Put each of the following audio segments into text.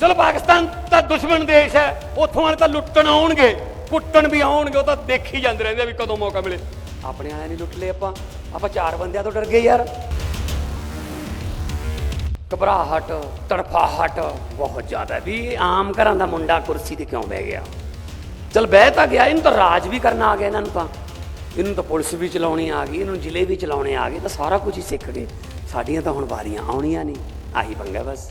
ਚਲੋ ਪਾਕਿਸਤਾਨ ਤਾਂ ਦੁਸ਼ਮਣ ਦੇਸ਼ ਹੈ, ਉੱਥੋਂ ਵਾਲੇ ਤਾਂ ਲੁੱਟਣ ਆਉਣਗੇ, ਕੁੱਟਣ ਵੀ ਆਉਣਗੇ, ਉਹ ਤਾਂ ਦੇਖ ਜਾਂਦੇ ਰਹਿੰਦੇ ਆ ਵੀ ਕਦੋਂ ਮੌਕਾ ਮਿਲੇ। ਆਪਣੇ ਵਾਲਿਆਂ ਨੇ ਲੁੱਟ ਲਏ ਆਪਾਂ ਆਪਾਂ ਚਾਰ ਬੰਦਿਆਂ ਤੋਂ ਡਰ ਗਏ ਯਾਰ। ਘਬਰਾਹਟ ਤੜਫਾਹਟ ਬਹੁਤ ਜ਼ਿਆਦਾ ਵੀ ਇਹ ਆਮ ਘਰਾਂ ਦਾ ਮੁੰਡਾ ਕੁਰਸੀ ਤੇ ਕਿਉਂ ਬਹਿ ਗਿਆ? ਚਲ ਬਹਿ ਤਾਂ ਗਿਆ, ਇਹਨੂੰ ਤਾਂ ਰਾਜ ਵੀ ਕਰਨਾ ਆ ਗਿਆ ਇਹਨਾਂ ਨੂੰ ਤਾਂ। ਇਹਨੂੰ ਤਾਂ ਪੁਲਿਸ ਵੀ ਚਲਾਉਣੀ ਆ ਗਈ, ਇਹਨੂੰ ਜ਼ਿਲ੍ਹੇ ਵੀ ਚਲਾਉਣੇ ਆ ਗਏ, ਤਾਂ ਸਾਰਾ ਕੁਝ ਹੀ ਸਿੱਖ ਗਏ। ਸਾਡੀਆਂ ਤਾਂ ਹੁਣ ਵਾਰੀਆਂ ਆਉਣੀਆਂ ਨਹੀਂ, ਆਹੀ ਪੰਗਾ ਬਸ।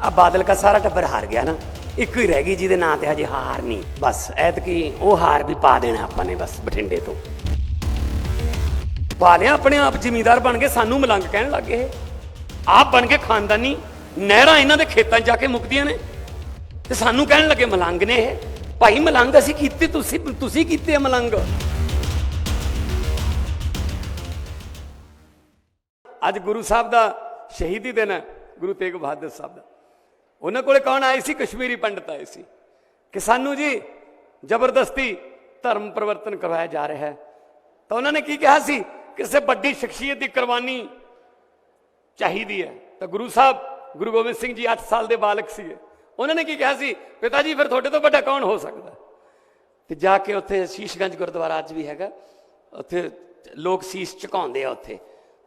ਆ ਬਾਦਲ ਕਾ ਸਾਰਾ ਟੱਬਰ ਹਾਰ ਗਿਆ ਨਾ, ਇੱਕੋ ਹੀ ਰਹਿ ਗਈ ਜਿਹਦੇ ਨਾਂ ਤੇ ਹਜੇ ਹਾਰ ਨਹੀਂ। ਬਸ, ਐਤਕੀ ਉਹ ਹਾਰ ਵੀ ਪਾ ਦੇਣਾ ਆਪਾਂ ਨੇ ਬਸ ਬਠਿੰਡੇ ਤੋਂ। ਪਾ ਲਿਆ ਆਪਣੇ ਆਪ, ਜ਼ਿਮੀਂਦਾਰ ਬਣ ਕੇ ਸਾਨੂੰ ਮਲੰਗ ਕਹਿਣ ਲੱਗੇ ਆਪ ਬਣ ਕੇ ਖਾਨਦਾਨੀ, ਨਹਿਰਾਂ ਇਹਨਾਂ ਦੇ ਖੇਤਾਂ 'ਚ ਜਾ ਕੇ ਮੁੱਕਦੀਆਂ ਨੇ। ਤੇ ਸਾਨੂੰ ਕਹਿਣ ਲੱਗੇ ਮਲੰਗ ਨੇ ਇਹ। ਭਾਈ ਮਲੰਗ, ਅਸੀਂ ਕੀਤੇ, ਤੁਸੀਂ ਤੁਸੀਂ ਕੀਤੇ ਆ ਮਲੰਗ। ਅੱਜ ਗੁਰੂ ਸਾਹਿਬ ਦਾ ਸ਼ਹੀਦੀ ਦਿਨ ਹੈ, ਗੁਰੂ ਤੇਗ ਬਹਾਦਰ ਸਾਹਿਬ ਦਾ। ਉਹਨਾਂ ਕੋਲੇ ਕੌਣ ਆਏ ਸੀ? ਕਸ਼ਮੀਰੀ ਪੰਡਤ ਆਏ ਸੀ। ਕਿ ਸਾਨੂੰ ਜੀ ਜ਼ਬਰਦਸਤੀ ਧਰਮ ਪਰਿਵਰਤਨ ਕਰਵਾਇਆ ਜਾ ਰਿਹਾ ਹੈ। ਤਾਂ ਉਹਨਾਂ ਨੇ ਕੀ ਕਿਹਾ ਸੀ? ਕਿਸੇ ਵੱਡੀ ਸ਼ਖਸੀਅਤ ਦੀ ਕੁਰਬਾਨੀ ਚਾਹੀਦੀ ਹੈ। ਤਾਂ ਗੁਰੂ ਸਾਹਿਬ, ਗੁਰੂ ਗੋਬਿੰਦ ਸਿੰਘ ਜੀ 8 ਸਾਲ ਦੇ ਬਾਲਕ ਸੀਗੇ। ਉਹਨਾਂ ਨੇ ਕੀ ਕਿਹਾ ਸੀ? ਪਿਤਾ ਜੀ, ਫਿਰ ਤੁਹਾਡੇ ਤੋਂ ਵੱਡਾ ਕੌਣ ਹੋ ਸਕਦਾ? ਤੇ ਜਾ ਕੇ ਉੱਥੇ ਸ਼ੀਸ਼ਗੰਜ ਗੁਰਦੁਆਰਾ ਅੱਜ ਵੀ ਹੈਗਾ। ਉੱਥੇ ਲੋਕ ਸੀਸ ਝੁਕਾਉਂਦੇ ਆ ਉੱਥੇ।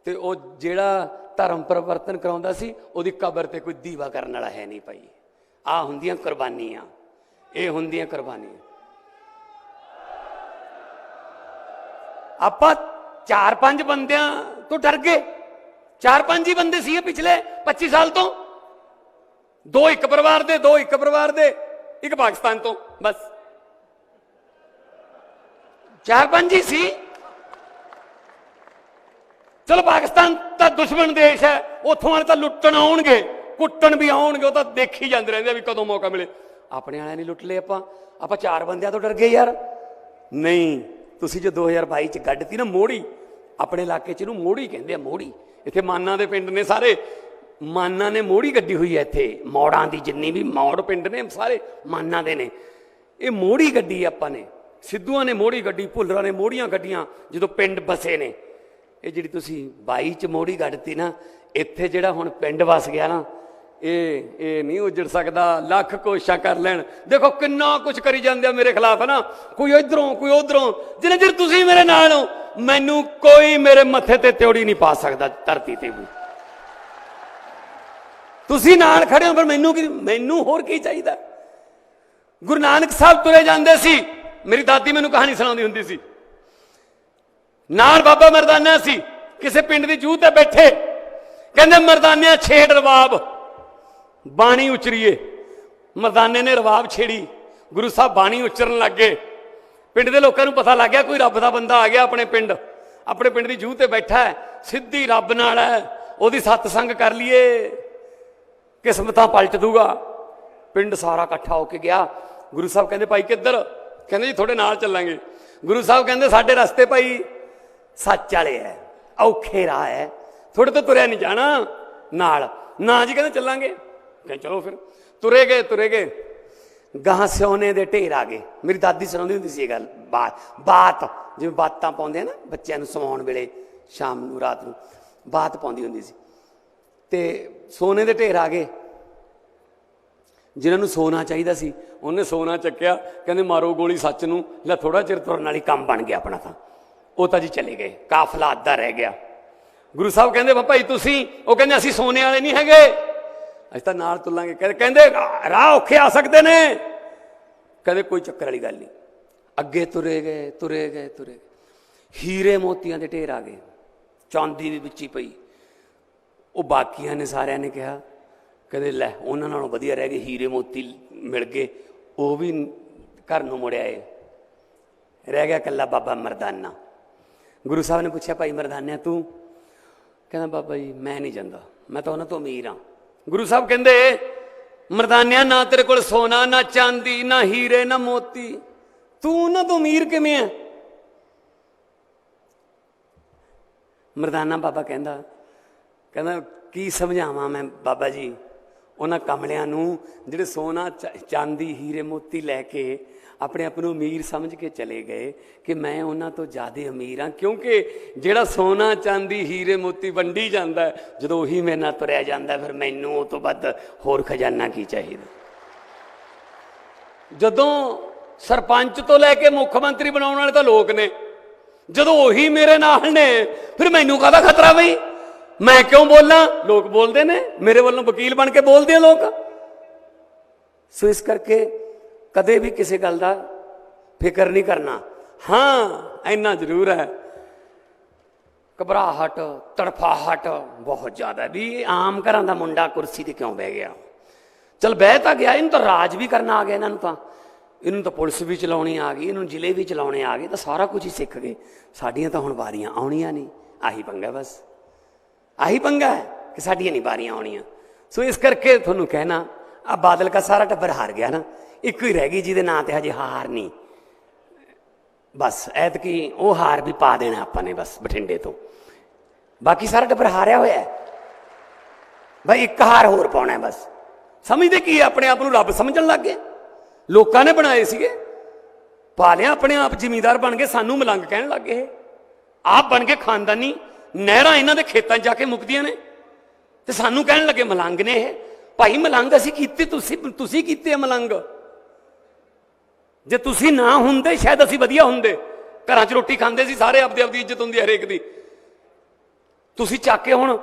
ਤੇ ਉਹ ਜਿਹੜਾ ਧਰਮ ਪਰਿਵਰਤਨ ਕਰਾਉਂਦਾ ਸੀ, ਉਹਦੀ ਕਬਰ ਤੇ ਕੋਈ ਦੀਵਾ ਕਰਨ ਵਾਲਾ ਹੈ ਨਹੀਂ ਭਾਈ। ਆ ਹੁੰਦੀਆਂ ਕੁਰਬਾਨੀਆਂ। ਇਹ ਹੁੰਦੀਆਂ ਕੁਰਬਾਨੀਆਂ। ਆਪਾਂ ਚਾਰ ਪੰਜ ਬੰਦਿਆਂ ਤੋਂ ਡਰ ਗਏ। ਚਾਰ ਪੰਜ ਹੀ ਬੰਦੇ ਸੀ ਪਿਛਲੇ 25 ਸਾਲ ਤੋਂ। ਦੋ ਇੱਕ ਪਰਿਵਾਰ ਦੇ, ਦੋ ਇੱਕ ਪਰਿਵਾਰ ਦੇ, ਇੱਕ ਪਾਕਿਸਤਾਨ ਤੋਂ, ਬਸ। ਚਾਰ ਪੰਜ ਹੀ ਸੀ। ਚਲੋ ਪਾਕਿਸਤਾਨ ਤਾਂ ਦੁਸ਼ਮਣ ਦੇਸ਼ ਹੈ, ਉੱਥੋਂ ਵਾਲੇ ਤਾਂ ਲੁੱਟਣ ਆਉਣਗੇ, ਕੁੱਟਣ ਵੀ ਆਉਣਗੇ, ਉਹ ਤਾਂ ਦੇਖ ਹੀ ਜਾਂਦੇ ਰਹਿੰਦੇ ਆ ਵੀ ਕਦੋਂ ਮੌਕਾ ਮਿਲੇ। ਆਪਣੇ ਵਾਲਿਆਂ ਨੇ ਲੁੱਟ ਲਏ ਆਪਾਂ ਆਪਾਂ ਚਾਰ ਬੰਦਿਆਂ ਤੋਂ ਡਰ ਗਏ ਯਾਰ। ਨਹੀਂ, ਤੁਸੀਂ ਜੋ 2022 ਚ ਗੱਡਤੀ ਨਾ ਮੋੜੀ, ਆਪਣੇ ਇਲਾਕੇ ਚ ਇਹਨੂੰ ਮੋੜੀ ਕਹਿੰਦੇ ਆ, ਮੋੜੀ। ਇੱਥੇ ਮਾਨਾ ਦੇ ਪਿੰਡ ਨੇ ਸਾਰੇ, ਮਾਨਾ ਨੇ ਮੋੜੀ ਗੱਡੀ ਹੋਈ ਹੈ ਇੱਥੇ। ਮੌੜਾਂ ਦੀ ਜਿੰਨੀ ਵੀ ਮੌੜ ਪਿੰਡ ਨੇ, ਸਾਰੇ ਮਾਨਾ ਦੇ ਨੇ। ਇਹ ਮੋੜੀ ਗੱਡੀ ਆਪਾਂ ਨੇ, ਸਿੱਧੂਆਂ ਨੇ ਮੋੜੀ ਗੱਡੀ, ਭੁੱਲਰਾਂ ਨੇ ਮੋੜੀਆਂ ਗੱਡੀਆਂ, ਜਦੋਂ ਪਿੰਡ ਬਸੇ ਨੇ। ਇਹ ਜਿਹੜੀ ਤੁਸੀਂ 22 ਚ ਮੋੜੀ ਕੱਢਤੀ ਨਾ, ਇੱਥੇ ਜਿਹੜਾ ਹੁਣ ਪਿੰਡ ਵਸ ਗਿਆ ਨਾ, ਇਹ ਇਹ ਨਹੀਂ ਉਜੜ ਸਕਦਾ, ਲੱਖ ਕੋਸ਼ਿਸ਼ਾਂ ਕਰ ਲੈਣ। ਦੇਖੋ ਕਿੰਨਾ ਕੁਝ ਕਰੀ ਜਾਂਦੇ ਆ ਮੇਰੇ ਖਿਲਾਫ ਨਾ। ਕੋਈ ਇਧਰੋਂ, ਕੋਈ ਉਧਰੋਂ। ਜਿੰਨੇ ਚਿਰ ਤੁਸੀਂ ਮੇਰੇ ਨਾਲ ਹੋ, ਮੈਨੂੰ ਕੋਈ ਮੇਰੇ ਮੱਥੇ ਤੇ ਤਿਉੜੀ ਨਹੀਂ ਪਾ ਸਕਦਾ ਧਰਤੀ ਤੇ ਵੀ। ਤੁਸੀਂ ਨਾਲ ਖੜੇ ਹੋ ਪਰ ਮੈਨੂੰ ਕੀ, ਮੈਨੂੰ ਹੋਰ ਕੀ ਚਾਹੀਦਾ? ਗੁਰੂ ਨਾਨਕ ਸਾਹਿਬ ਤੁਰੇ ਜਾਂਦੇ ਸੀ। ਮੇਰੀ ਦਾਦੀ ਮੈਨੂੰ ਕਹਾਣੀ ਸੁਣਾਉਂਦੀ ਹੁੰਦੀ ਸੀ। ਨਾਲ ਬਾਬਾ ਮਰਦਾਨਾ ਸੀ, ਕਿਸੇ ਪਿੰਡ ਦੀ ਜੂਹ ਤੇ ਬੈਠੇ। ਕਹਿੰਦੇ, ਮਰਦਾਨਿਆਂ, ਛੇੜ ਰਵਾਬ, ਬਾਣੀ ਉਚਰੀਏ। ਮਰਦਾਨੇ ਨੇ ਰਵਾਬ ਛੇੜੀ। ਗੁਰੂ ਸਾਹਿਬ ਬਾਣੀ ਉਚਰਨ ਲੱਗੇ। ਪਿੰਡ ਦੇ ਲੋਕਾਂ ਨੂੰ ਪਤਾ ਲੱਗ ਗਿਆ, ਕੋਈ ਰੱਬ ਦਾ ਬੰਦਾ ਆ ਗਿਆ ਆਪਣੇ ਪਿੰਡ। ਆਪਣੇ ਪਿੰਡ ਦੀ ਜੂਹ ਤੇ ਬੈਠਾ ਹੈ, ਸਿੱਧੀ ਰੱਬ ਨਾਲ ਹੈ, ਉਹਦੀ ਸਤਸੰਗ ਕਰ ਲਈਏ। ਕਿਸਮਤਾਂ ਪਲਟ ਦੂਗਾ। ਪਿੰਡ ਸਾਰਾ ਇਕੱਠਾ ਹੋ ਕੇ ਗਿਆ। ਗੁਰੂ ਸਾਹਿਬ ਕਹਿੰਦੇ, ਭਾਈ ਕਿੱਧਰ? ਕਹਿੰਦੇ, ਜੀ, ਤੁਹਾਡੇ ਨਾਲ ਚੱਲਾਂਗੇ। ਗੁਰੂ ਸਾਹਿਬ ਕਹਿੰਦੇ, ਸਾਡੇ ਰਸਤੇ, ਭਾਈ ਸੱਚ ਵਾਲੇ ਐ, ਔਖੇ ਰਾਹ ਐ। ਥੋੜੇ ਤੋਂ ਤੁਰਿਆ ਨਹੀਂ ਜਾਣਾ। ਨਾਲ, ਨਾ ਜੀ ਕਹਿੰਦੇ ਚੱਲਾਂਗੇ। ਕਹਿੰਦੇ ਚਲੋ ਫਿਰ। ਤੁਰੇ ਗਏ ਤੁਰੇ ਗਏ। ਗਾਂ ਸਿਉਨੇ ਦੇ ਢੇਰ ਆ ਗਏ। ਮੇਰੀ ਦਾਦੀ ਸੁਣਾਉਂਦੀ ਹੁੰਦੀ ਸੀ ਇਹ ਗੱਲ ਬਾਤ ਬਾਤ। ਜਿਵੇਂ ਬਾਤਾਂ ਪਾਉਂਦੇ ਆ ਨਾ, ਬੱਚਿਆਂ ਨੂੰ ਸੌਣ ਵੇਲੇ, ਸ਼ਾਮ ਨੂੰ, ਰਾਤ ਨੂੰ, ਬਾਤ ਪਾਉਂਦੀ ਹੁੰਦੀ ਸੀ। ਤੇ ਸੋਨੇ ਦੇ ਢੇਰ ਆ ਗਏ। ਜਿਨ੍ਹਾਂ ਨੂੰ ਸੋਨਾ ਚਾਹੀਦਾ ਸੀ, ਉਹਨੇ ਸੋਨਾ ਚੱਕਿਆ। ਕਹਿੰਦੇ ਮਾਰੋ ਗੋਲੀ ਸੱਚ ਨੂੰ, ਲੈ ਥੋੜਾ ਚਿਰ ਤੁਰਨ ਵਾਲੀ ਕੰਮ ਬਣ ਗਿਆ ਆਪਣਾ ਤਾਂ। ਉਹ ਤਾਂ ਜੀ ਚਲੇ ਗਏ, ਕਾਫਲਾ ਅੱਧਾ ਰਹਿ ਗਿਆ। ਗੁਰੂ ਸਾਹਿਬ ਕਹਿੰਦੇ ਭਾਈ ਤੁਸੀਂ ਉਹ ਕਹਿੰਦੇ, ਅਸੀਂ ਸੋਨੇ ਵਾਲੇ ਨਹੀਂ ਹੈਗੇ। ਅਸੀਂ ਤਾਂ ਨਾਲ ਤੁਲਾਂਗੇ। ਕਹਿੰਦੇ ਕਹਿੰਦੇ, ਰਾਹ ਔਖੇ ਆ ਸਕਦੇ ਨੇ। ਕਹਿੰਦੇ, ਕੋਈ ਚੱਕਰ ਵਾਲੀ ਗੱਲ ਨਹੀਂ। ਅੱਗੇ ਤੁਰੇ ਗਏ ਤੁਰੇ ਗਏ ਤੁਰੇ ਗਏ। ਹੀਰੇ ਮੋਤੀਆਂ ਦੇ ਢੇਰ ਆ ਗਏ। ਚਾਂਦੀ ਵੀ ਵਿੱਚ ਹੀ ਪਈ। ਉਹ ਬਾਕੀਆਂ ਨੇ ਸਾਰਿਆਂ ਨੇ ਕਿਹਾ, ਕਹਿੰਦੇ, ਲੈ, ਉਹਨਾਂ ਨਾਲੋਂ ਵਧੀਆ ਰਹਿ ਗਏ, ਹੀਰੇ ਮੋਤੀ ਮਿਲ ਗਏ। ਉਹ ਵੀ ਘਰ ਨੂੰ ਮੁੜਿਆ ਏ ਰਹਿ ਗਿਆ ਕੱਲਾ ਬਾਬਾ ਮਰਦਾਨਾ। ਗੁਰੂ ਸਾਹਿਬ ਨੇ ਪੁੱਛਿਆ, ਭਾਈ ਮਰਦਾਨਿਆ, ਤੂੰ? ਕਹਿੰਦਾ, ਬਾਬਾ ਜੀ, ਮੈਂ ਨਹੀਂ ਜਾਂਦਾ। ਮੈਂ ਤਾਂ ਉਹਨਾਂ ਤੋਂ ਅਮੀਰ ਹਾਂ। ਗੁਰੂ ਸਾਹਿਬ ਕਹਿੰਦੇ, ਮਰਦਾਨਿਆ, ਨਾ ਤੇਰੇ ਕੋਲ ਸੋਨਾ, ਨਾ ਚਾਂਦੀ, ਨਾ ਹੀਰੇ, ਨਾ ਮੋਤੀ। ਤੂੰ ਉਹਨਾਂ ਤੋਂ ਅਮੀਰ ਕਿਵੇਂ ਆ ਮਰਦਾਨਾ ਬਾਬਾ ਕਹਿੰਦਾ ਕਹਿੰਦਾ, ਕੀ ਸਮਝਾਵਾਂ ਮੈਂ ਬਾਬਾ ਜੀ? ਉਹਨਾਂ ਕਮਲਿਆਂ ਨੂੰ ਜਿਹੜੇ ਸੋਨਾ ਚ- ਚਾਂਦੀ, ਹੀਰੇ, ਮੋਤੀ ਲੈ ਕੇ ਆਪਣੇ ਆਪ ਨੂੰ ਅਮੀਰ ਸਮਝ ਕੇ ਚਲੇ ਗਏ ਕਿ ਮੈਂ ਉਹਨਾਂ ਤੋਂ ਜ਼ਿਆਦਾ ਅਮੀਰ ਹਾਂ, ਕਿਉਂਕਿ ਜਿਹੜਾ ਸੋਨਾ, ਚਾਂਦੀ, ਹੀਰੇ, ਮੋਤੀ ਵੰਡੀ ਜਾਂਦਾ ਜਦੋਂ ਉਹੀ ਮੇਰੇ ਨਾਲ ਤੁਰਿਆ ਜਾਂਦਾ ਫਿਰ ਮੈਨੂੰ ਉਹ ਤੋਂ ਵੱਧ ਹੋਰ ਖਜ਼ਾਨਾ ਕੀ ਚਾਹੀਦਾ? ਜਦੋਂ ਸਰਪੰਚ ਤੋਂ ਲੈ ਕੇ ਮੁੱਖ ਮੰਤਰੀ ਬਣਾਉਣ ਵਾਲੇ ਤਾਂ ਲੋਕ ਨੇ, ਜਦੋਂ ਉਹੀ ਮੇਰੇ ਨਾਲ ਨੇ, ਫਿਰ ਮੈਨੂੰ ਕਾਹਦਾ ਖਤਰਾ ਬਈ? ਮੈਂ ਕਿਉਂ ਬੋਲਾਂ? ਲੋਕ ਬੋਲਦੇ ਨੇ। ਮੇਰੇ ਵੱਲੋਂ ਵਕੀਲ ਬਣ ਕੇ ਬੋਲਦੇ ਆ ਲੋਕ। ਸੋ ਇਸ ਕਰਕੇ ਕਦੇ ਵੀ ਕਿਸੇ ਗੱਲ ਦਾ ਫਿਕਰ ਨਹੀਂ ਕਰਨਾ। ਹਾਂ, ਇੰਨਾ ਜ਼ਰੂਰ ਹੈ। ਘਬਰਾਹਟ, ਤੜਫਾਹਟ ਬਹੁਤ ਜ਼ਿਆਦਾ ਵੀ ਇਹ ਆਮ ਘਰਾਂ ਦਾ ਮੁੰਡਾ ਕੁਰਸੀ ਤੇ ਕਿਉਂ ਬਹਿ ਗਿਆ? ਚਲ ਬਹਿ ਤਾਂ ਗਿਆ, ਇਹਨੂੰ ਤਾਂ ਰਾਜ ਵੀ ਕਰਨਾ ਆ ਗਿਆ ਇਹਨਾਂ ਨੂੰ ਤਾਂ। ਇਹਨੂੰ ਤਾਂ ਪੁਲਿਸ ਵੀ ਚਲਾਉਣੀ ਆ ਗਈ, ਇਹਨੂੰ ਜ਼ਿਲ੍ਹੇ ਵੀ ਚਲਾਉਣੇ ਆ ਗਏ, ਤਾਂ ਸਾਰਾ ਕੁਝ ਹੀ ਸਿੱਖ ਗਏ। ਸਾਡੀਆਂ ਤਾਂ ਹੁਣ ਵਾਰੀਆਂ ਆਉਣੀਆਂ ਨਹੀਂ, ਆਹੀ ਪੰਗਾ ਬਸ। ਆਹੀ ਪੰਗਾ ਹੈ ਕਿ ਸਾਡੀਆਂ ਨਹੀਂ ਬਾਰੀਆਂ ਆਉਣੀਆਂ। ਸੋ ਇਸ ਕਰਕੇ ਤੁਹਾਨੂੰ ਕਹਿਣਾ ਆ ਬਾਦਲ ਦਾ ਸਾਰਾ ਟੱਬਰ ਹਾਰ ਗਿਆ ਨਾ, ਇੱਕੋ ਹੀ ਰਹਿ ਗਈ ਜਿਹਦੇ ਨਾਂ ਤੇ ਹਜੇ ਹਾਰ ਨਹੀਂ। ਬਸ, ਐਤਕੀ ਉਹ ਹਾਰ ਵੀ ਪਾ ਦੇਣਾ ਆਪਾਂ ਨੇ ਬਸ ਬਠਿੰਡੇ ਤੋਂ। ਬਾਕੀ ਸਾਰਾ ਟੱਬਰ ਹਾਰਿਆ ਹੋਇਆ ਹੈ। ਭਾਈ ਇੱਕ ਹਾਰ ਹੋਰ ਪਾਉਣਾ ਬਸ। ਸਮਝਦੇ ਕੀ ਆਪਣੇ ਆਪ ਨੂੰ ਰੱਬ ਸਮਝਣ ਲੱਗ ਗਏ? ਲੋਕਾਂ ਨੇ ਬਣਾਏ ਸੀਗੇ। ਪਾ ਲਿਆ ਆਪਣੇ ਆਪ ਜ਼ਿਮੀਦਾਰ ਬਣ ਕੇ ਸਾਨੂੰ ਮਲੰਗ ਕਹਿਣ ਲੱਗ ਗਏ ਆਪ ਬਣ ਕੇ ਖਾਨਦਾਨੀ ਨਹਿਰਾਂ ਇਹਨਾਂ ਦੇ ਖੇਤਾਂ 'ਚ ਜਾ ਕੇ ਮੁੱਕਦੀਆਂ ਨੇ। ਤੇ ਸਾਨੂੰ ਕਹਿਣ ਲੱਗੇ, ਮਲੰਗ ਨੇ ਇਹ। ਭਾਈ, ਮਲੰਗ ਅਸੀਂ ਕੀਤੇ, ਤੁਸੀਂ ਤੁਸੀਂ ਕੀਤੇ ਮਲੰਗ। ਜੇ ਤੁਸੀਂ ਨਾ ਹੁੰਦੇ, ਸ਼ਾਇਦ ਅਸੀਂ ਵਧੀਆ ਹੁੰਦੇ। ਘਰਾਂ 'ਚ ਰੋਟੀ ਖਾਂਦੇ ਸੀ, ਸਾਰੇ ਆਪਦੀ ਆਪਦੀ ਇੱਜ਼ਤ ਹੁੰਦੀ ਹਰੇਕ ਦੀ। ਤੁਸੀਂ ਚੱਕ ਕੇ ਹੁਣ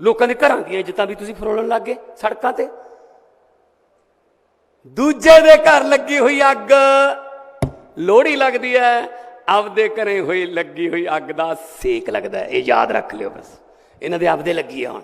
ਲੋਕਾਂ ਦੇ ਘਰਾਂ ਦੀਆਂ ਇੱਜ਼ਤਾਂ ਵੀ ਤੁਸੀਂ ਫਰੋਲਣ ਲੱਗ ਗਏ ਸੜਕਾਂ ਤੇ। ਦੂਜੇ ਦੇ ਘਰ ਲੱਗੀ ਹੋਈ ਅੱਗ। ਲੋਹੜੀ ਲੱਗਦੀ ਹੈ। ਆਪਦੇ ਘਰੇ ਹੋਈ, ਲੱਗੀ ਹੋਈ ਅੱਗ ਦਾ ਸੇਕ ਲੱਗਦਾ ਇਹ ਯਾਦ ਰੱਖ ਲਿਓ ਬਸ। ਇਹਨਾਂ ਦੇ ਆਪਦੇ ਲੱਗੀ ਆ ਹੁਣ।